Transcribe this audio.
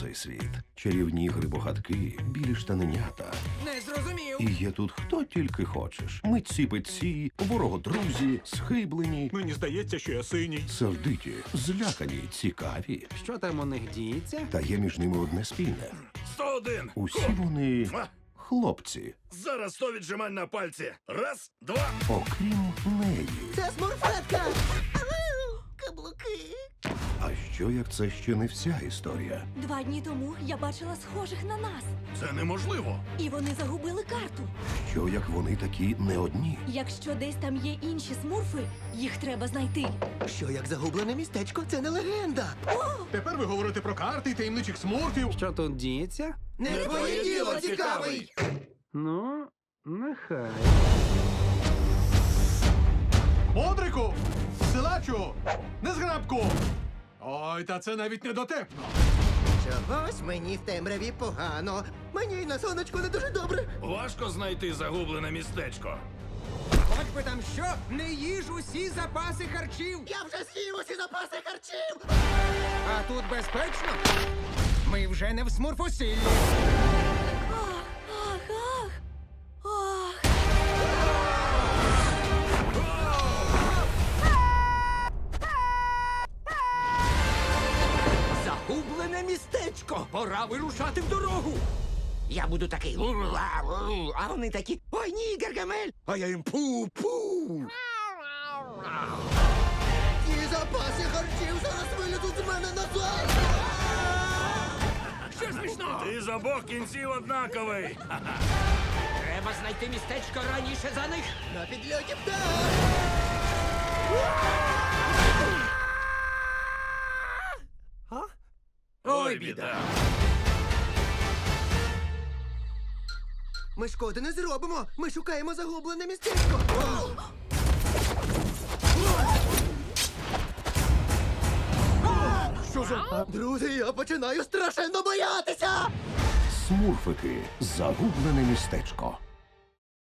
цей світ. Чарівні грибогатки, білі штаненята. Не зрозумів. І є тут хто тільки хочеш. Митці петці, ворогодрузі, схиблені, Мені здається, що я синій. сердиті, злякані, цікаві. Що там у них діється? Та є між ними одне спільне. 101. Усі вони Ма. хлопці, Зараз 100 віджимань на пальці. Раз, два. окрім неї. Це смурфетка! Що як це ще не вся історія? Два дні тому я бачила схожих на нас, Це неможливо. і вони загубили карту. Що як вони такі не одні? Якщо десь там є інші смурфи, їх треба знайти. Що як загублене містечко? Це не легенда! Тепер ви говорите про карти і таємничих смурфів. Що тут діється? Не твоє діло, цікавий! Ну, нехай. Бодрику! Силачу! Незграбку! Ой, та це навіть не дотепно. Чогось мені в темряві погано. Мені й на сонечку не дуже добре. Важко знайти загублене містечко. Хоч би там що, не їж усі запаси харчів. Я вже з'їв усі запаси харчів! А тут безпечно. Ми вже не в смурфосіллі. Містечко. Пора вирушати в дорогу. Я буду такий. А вони такі. Ой ні, Гаргамель. А я їм пу-пу. Ті запаси харчів зараз вилізуть з мене назад! Що смішно? Ти з обох кінців однаковий. Треба знайти містечко раніше за них. На підльоті птах! Біда. Ми шкоди не зробимо! Ми шукаємо загублене містечко! Що за. Друзі, я починаю страшенно боятися! Смурфики. Загублене містечко.